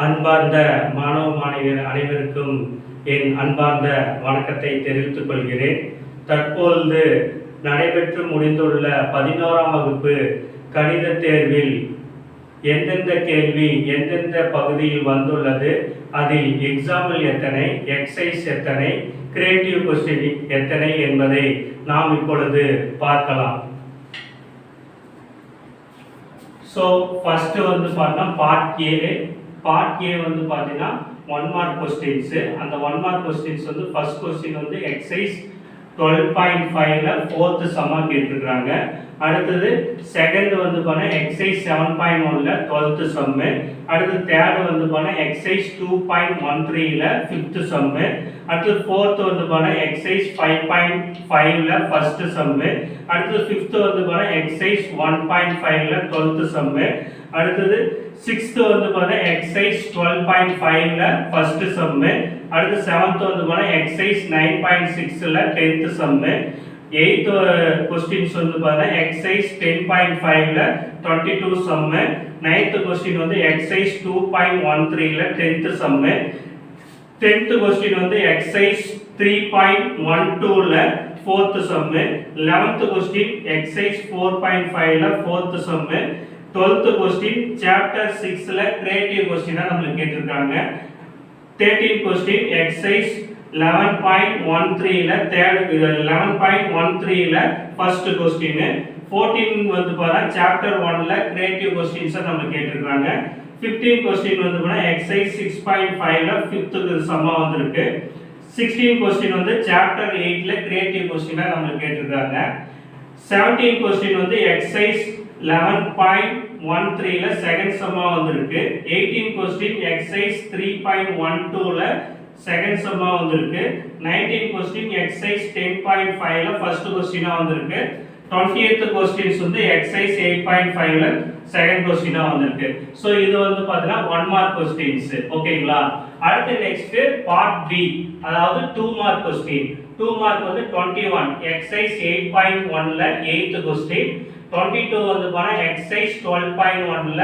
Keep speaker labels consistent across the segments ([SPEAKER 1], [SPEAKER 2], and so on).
[SPEAKER 1] அன்பார்ந்த மாணவ மாணவியர் அனைவருக்கும் என் அன்பார்ந்த வணக்கத்தை தெரிவித்துக் கொள்கிறேன். தற்பொழுது நடைபெற்று முடிந்துள்ள பதினோராம் வகுப்பு கணித தேர்வில் எந்தெந்த கேள்வி எந்தெந்த பகுதியில் வந்துள்ளது அதில் எக்ஸாம்பிள் எத்தனை எக்ஸைஸ் எத்தனை கிரியேட்டிவ் கொஸ்டின் எத்தனை என்பதை நாம் இப்பொழுது பார்க்கலாம். ஸோ ஃபஸ்ட்டு வந்து பார்த்தா பார்ட் ஏ பார்ட் ஏ வந்து பார்த்தீங்கன்னா ஒன் மார்க் கொஸ்டின்ஸு அந்த ஒன் மார்க் கொஸ்டின்ஸ் வந்து ஃபர்ஸ்ட் கொஸ்டின் வந்து எக்ஸைஸ் டுவெல் பாயிண்ட் ஃபைவ்ல ஃபோர்த்து சம்மாக கேட்டிருக்கிறாங்க. அடுத்தது செகண்ட் வந்து பண்ண எக்ஸைஸ் செவன் பாயிண்ட் ஒன்ல டுவெல்த்து சம்மு அடுத்து தேர்டு வந்து பண்ண எக்ஸைஸ் டூ பாயிண்ட் ஒன் த்ரீல ஃபிஃப்த்து சம்மு அடுத்து ஃபோர்த்து வந்து பண்ண எக்ஸைஸ் ஃபைவ் பாயிண்ட் ஃபைவ்ல ஃபஸ்ட்டு சம்மு அடுத்தது ஃபிஃப்த்து வந்து பண்ண எக்ஸைஸ் ஒன் பாயிண்ட் ஃபைவ்ல டுவெல்த்து சம்மு அடுத்தது சிக்ஸ்த்து வந்து பண்ண எக்ஸைஸ் டுவெல் பாயிண்ட் ஃபைவ்ல ஃபஸ்ட்டு சம்மு அடுத்து செவன்த் வந்து போனால் எக்ஸைஸ் நைன் பாயிண்ட் சிக்ஸில் டென்த்து சம்மு எயித் கொஸ்டின்ஸ் வந்து பார்த்தா எக்ஸைஸ் டென் பாயிண்ட் ஃபைவ்ல twenty two sum ninth question வந்து எக்ஸைஸ் டூ பாயிண்ட் ஒன் த்ரீல டென்த்து சம்மு டென்த்து கொஸ்டின் வந்து எக்ஸைஸ் த்ரீ பாயிண்ட் ஒன் டூவில் fourth sum eleventh question exercise four point ஃபைவ்ல fourth sum twelfth question chapter சிக்ஸில் creative கொஸ்டினாக நம்மளுக்கு கேட்டிருக்காங்க. Thirteen question exercise eleven point one த்ரீல third eleven point one த்ரீல first question fourteen வந்து பார்த்தா சாப்டர் ஒன்ல கிரியேட்டிவ் கொஸ்டின்ஸை நம்ம கேட்டிருக்காங்க. ஃபிஃப்டீன் கொஸ்டின் வந்து பார்த்தா எக்ஸைஸ் சிக்ஸ் பாயிண்ட் ஃபைவ்ல ஃபிஃப்த்துக்கு சம்மா வந்திருக்கு. சிக்ஸ்டீன் கொஸ்டின் வந்து சாப்டர் எயிட்ல கிரியேட்டிவ் கொஸ்டினாக நம்மளுக்கு கேட்டிருக்காங்க. செவன்டீன் கொஸ்டின் வந்து எக்ஸைஸ் லெவன் பாயிண்ட் ஒன் த்ரீல செகண்ட் சம்மா வந்திருக்கு. Eighteen question exercise three point one டூவில் செகண்ட் சம்மா வந்திருக்கு. Nineteen question exercise ten point ஃபைவ்ல ஃபர்ஸ்ட் கொஸ்டினா வந்திருக்கு. டுவெண்ட்டி எய்த் கொஸ்டின்ஸ் வந்து எக்ஸைஸ் எயிட் பாயிண்ட் ஃபைவ்ல செகண்ட் கொஸ்டினா வந்திருக்கு. ஸோ இது வந்து பார்த்தீங்கன்னா ஒன் மார்க் கொஸ்டின்ஸ் ஓகேங்களா அடுத்து நெக்ஸ்ட் பார்ட் பி அதாவது two mark question two mark வந்து twenty one exercise eight point ஒன்ல எயித்து கொஸ்டின் டுவெண்ட்டி டூ வந்து போனா எக்ஸைஸ் டுவெல் பாயிண்ட் ஒன்ல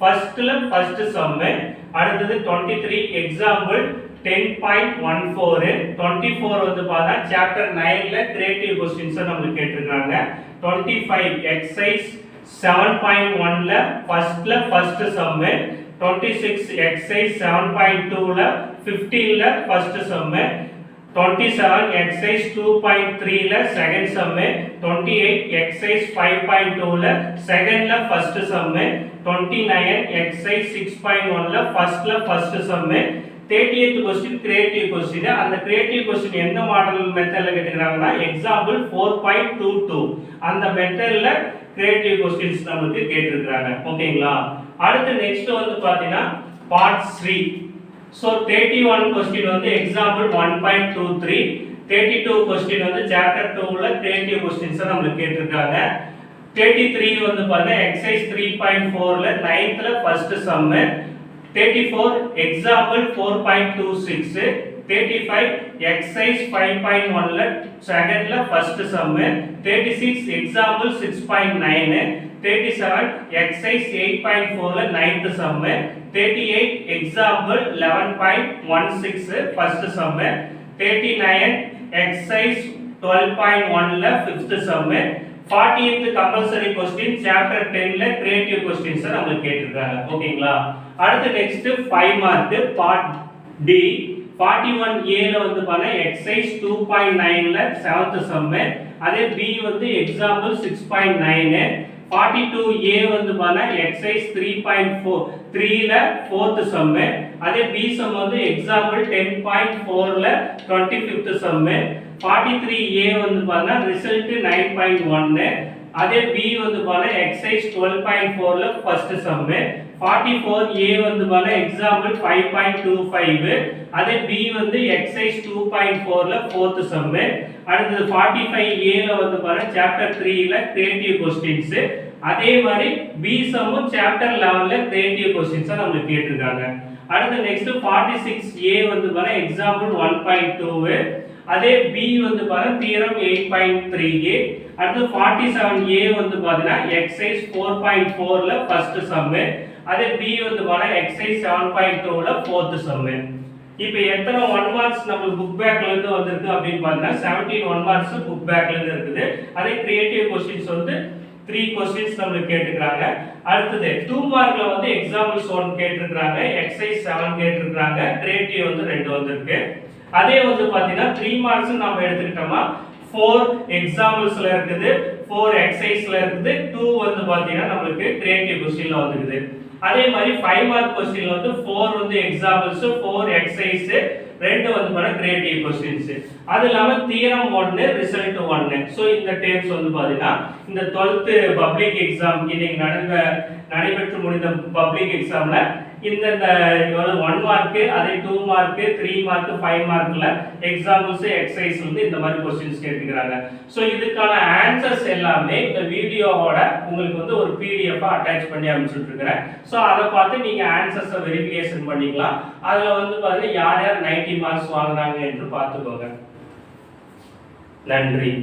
[SPEAKER 1] ஃபர்ஸ்ட்ல ஃபர்ஸ்ட் சம்மு அடுத்தது twenty three example ten point one four twenty four வந்து பார்த்தா சாப்டர் நைன்ல கிரியேட்டிவ் கொஸ்டின்ஸை நம்மளுக்கு கேட்டிருக்காங்க. Twenty five exercise seven point ஒன்ல ஃபர்ஸ்ட்ல first sum twenty six exercise seven point டூவில் ஃபிஃப்டீன்ல first sum twenty seven exercise two point sum second sum twenty eight exercise five point டூல செகண்ட்ல first sum twenty first exercise six point ஒன்ல ஃபர்ஸ்ட்ல first sum question creative question அந்த creative question எந்த model மெத்தட்ல கேட்டுக்கிறாங்கன்னா example four point two two அந்த மெத்தட்ல creative questions நமக்கு கேட்டிருக்கிறாங்க. ஓகேங்களா அடுத்து நெக்ஸ்ட் வந்து பாத்தீங்கன்னா part three so thirty one question வந்து example one point two three thirty two question வந்து சாப்டர் டூவில் கிரியேட்டிவ் கொஸ்டின்ஸை நம்மளுக்கு கேட்டிருக்காங்க. தேர்ட்டி த்ரீ வந்து பார்த்தீங்கன்னா எக்ஸைஸ் த்ரீ பாயிண்ட் ஃபோரில் நைன்த்தில் first sum thirty four example four point two six thirty five exercise five point ஒன்ல செகண்ட்ல first sum thirty six example six point nine thirty seven exercise eight point ஃபோர்ல ninth sum thirty eight example eleven point one six first sum thirty nine exercise twelve point ஒன்ல fifth sum fortieth compulsory question chapter creative questions நம்மளுக்கு கேட்டிருக்காங்க. ஓகேங்களா? அடுத்து next five mark part D forty one ஏல வந்து பார்த்தா exercise two point நைன்ல seventh sum அதே B வந்து example six point nine forty two A வந்து பார்த்தா எக்ஸைஸ் த்ரீ பாயிண்ட் ஃபோர் த்ரீல ஃபோர்த்து சம்மு அதே பி சம் வந்து எக்ஸாம்பிள் டென் பாயிண்ட் ஃபோரில் twenty fifth sum forty three A வந்து பார்த்தா ரிசல்ட்டு நைன் பாயிண்ட் ஒன்று அதே பி வந்து பார்த்தா எக்ஸைஸ் டுவெல் பாயிண்ட் ஃபோர்ல first sum forty four A வந்து பார்த்தா example five point two five அதே பி வந்து எக்ஸைஸ் டூ பாயிண்ட் ஃபோர்ல ஃபோர்த் சம்மு அடுத்தது ஃபார்ட்டி ஃபைவ் வந்து பார்த்தா சாப்டர் த்ரீல கிரியேட்டிவ் கொஸ்டின்ஸ் அதே மாதிரி பி சம்மும் சாப்டர் லெவன்ல கிரியேட்டிவ் கொஸ்டின்ஸை நம்மளுக்கு கேட்டிருக்காங்க. அடுத்து நெக்ஸ்ட் ஃபார்ட்டி சிக்ஸ் ஏ வந்து பார்த்தா எக்ஸாம்பிள் ஒன் பாயிண்ட் டூ அதே பி வந்து பாருங்க theorem eight point three A அடுத்து ஃபார்ட்டி செவன் ஏ வந்து பார்த்தீங்கன்னா எக்ஸைஸ் ஃபோர் பாயிண்ட் ஃபோரில் ஃபர்ஸ்ட் சம்மு அதே பி வந்து பார்த்தீங்கன்னா எக்ஸைஸ் செவன் பாயிண்ட் டூவில் ஃபோர்த்து சம்மு இப்போ எத்தனை ஒன் மார்க்ஸ் நம்மளுக்கு புக் பேக்ல இருந்து வந்திருக்கு அப்படின்னு பார்த்தீங்கன்னா செவன்டீன் ஒன் மார்க்ஸ் புக் பேக்ல இருந்து இருக்குது. அதே கிரியேட்டிவ் கொஸ்டின்ஸ் வந்து த்ரீ கொஸ்டின்ஸ் நம்மளுக்கு கேட்டுக்கிறாங்க. அடுத்தது டூ மார்க்ல வந்து எக்ஸாம்பிள்ஸ் ஒன் கேட்டிருக்கிறாங்க எக்ஸைஸ் செவன் கேட்டிருக்கிறாங்க கிரியேட்டிவ் வந்து ரெண்டு வந்திருக்கு. அதே வந்து பாத்தீங்கன்னா த்ரீ மார்க்ஸ் நம்ம எடுத்துக்கிட்டோமா ஃபோர் எக்ஸாம்பிள்ஸ்ல இருக்குது. ஃபோர் எக்ஸசைஸ்ல இருக்குது. டூ வந்து பாத்தீங்கன்னா நம்மளுக்கு கிரியேட்டிவ் கொஸ்டின்ல வந்துருக்குது அதே மாதிரி ஃபைவ் மார்க் கொஸ்டின்ல வந்து ஃபோர் வந்து எக்ஸாம்பிள்ஸ் ஃபோர் எக்ஸசைஸ் ரெண்டு வந்து பண்ண கிரியேட்டிவ் கொஸ்டின்ஸ் அது இல்லாம தியரம் ஒன்னு ரிசல்ட் ஒன்னு ஸோ இந்த டேம்ஸ் வந்து பாத்தீங்கன்னா இந்த டுவெல்த் பப்ளிக் எக்ஸாம் இன்னைக்கு நடந்த நடைபெற்று முடிந்த பப்ளிக் எக்ஸாம்ல இந்தந்த ஒன் மார்க்கு அதே two mark three mark five மார்க்கில் எக்ஸாம்பிள்ஸ் எக்ஸசைஸ் வந்து இந்த மாதிரி கொஸ்டின்ஸ் கேட்டுக்கிறாங்க. ஸோ இதுக்கான ஆன்சர்ஸ் எல்லாமே இந்த வீடியோவோட உங்களுக்கு வந்து ஒரு பிடிஎஃபாக அட்டாச் பண்ணி அனுப்பிச்சுட்ருக்கிறேன் ஸோ அதை பார்த்து நீங்கள் ஆன்சர்ஸை வெரிஃபிகேஷன் பண்ணிக்கலாம். அதில் வந்து பார்த்தீங்கன்னா யார் யார் நைன்டி மார்க்ஸ் வாங்குறாங்க என்று பார்த்துக்கோங்க. நன்றி.